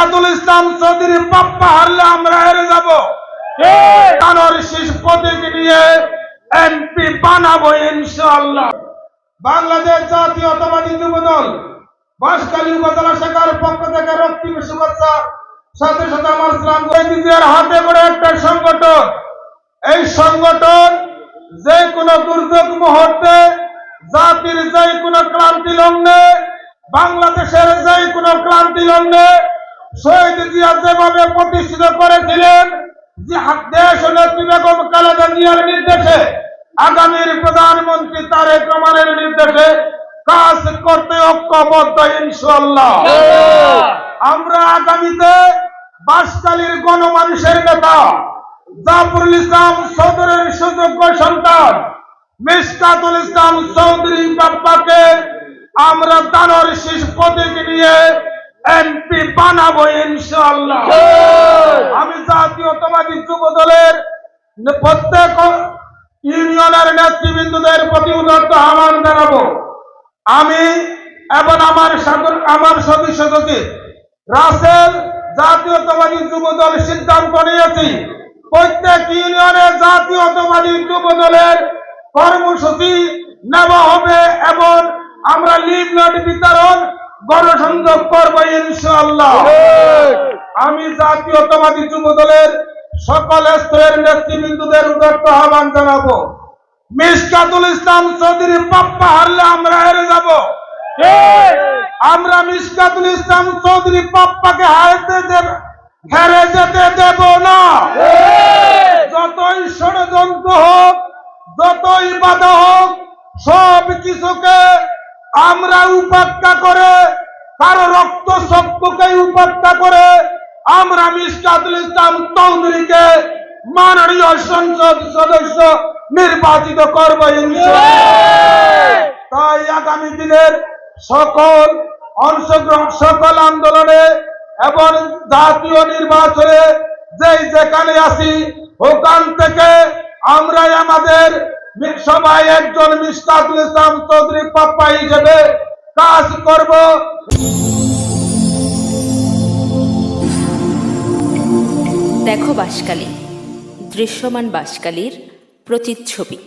মিসকাতুল ইসলাম চৌধুরী পাপ্পা হারলে আমরা হেরে যাব। কানোর শীষ প্রতীক নিয়ে এমপি বানাবো ইনশাআল্লাহ। বাংলাদেশ জাতীয়তাবাদী যুব দল বাঁশখালী উপজেলা শাখার পক্ষ থেকে রক্তিম শুভেচ্ছা সাথে সাথে আমার ইসলাম নিজের হাতে করে একটা সংগঠন। এই সংগঠন যে কোনো দুর্যোগ মুহূর্তে জাতির যে কোনো ক্লান্তি লগ্নে বাংলাদেশের যে কোনো ক্লান্তি লগ্নে শহীদ জিয়া যেভাবে প্রতিষ্ঠিত করেছিলেন দেশ নেত্রী বেগম খালেদা জিয়ার নির্দেশে আগামীর প্রধানমন্ত্রী তারেক রহমানের নির্দেশে কাজ করতে ঐক্যবদ্ধ ইনশাল্লাহ আমরা আগামীতে বাসকালীর গণমানুষের নেতা জাফরুল ইসলাম চৌধুরীর সুযোগ্য সন্তান মিসকাতুল ইসলাম চৌধুরী বাপ্পাকে আমরা দানর শীষ প্রতীক নিয়ে এমপি বানাবো ইনশাল্লাহ আমি জাতীয়তাবাদী যুব দলের প্রত্যেক ইউনিয়নের নেতৃবৃন্দদের প্রতি উন্নত আহ্বান জানাব। আমি এবং আমার আমার সদস্য সচিব রাসেল জাতীয়তাবাদী যুব দল সিদ্ধান্ত নিয়েছি। প্রত্যেক ইউনিয়নে জাতীয়তাবাদী যুব দলের কর্মসূচি নেওয়া হবে এবং আমরা লিফলেট বিতরণ গণসংযোগ করব ইনশাআল্লাহ। আমি জাতীয়তাবাদী যুব দলের সকল স্তরের নেতৃবৃন্দদের উদার্ত আহ্বান জানাব। মিসকাতুল ইসলাম চৌধুরী পাপ্পা হারলে আমরা হেরে যাব। আমরা মিসকাতুল ইসলাম চৌধুরী পাপ্পাকে হারতে দেব হেরে যেতে দেব না। যতই ষড়যন্ত্র হোক যতই বাধা হোক সব কিছুকে আমরা উপেক্ষা করে, কারও রক্ত সত্যকে উপেক্ষা করে, আমরা মিসকাতুল ইসলাম চৌধুরীকে মাননীয় সংসদ সদস্য নির্বাচিত করব। তাই আগামী দিনের সকল অংশগ্রহণ, সকল আন্দোলনে এবং জাতীয় নির্বাচনে যেই যেখানে আসি ওখান থেকে আমরাই আমাদের সবাই একজন ইসলাম চৌধুরী পাপ্পা হিসেবে কাজ করব। দেখো বাসকালী দৃশ্যমান বাসকালীর প্রতিচ্ছবি।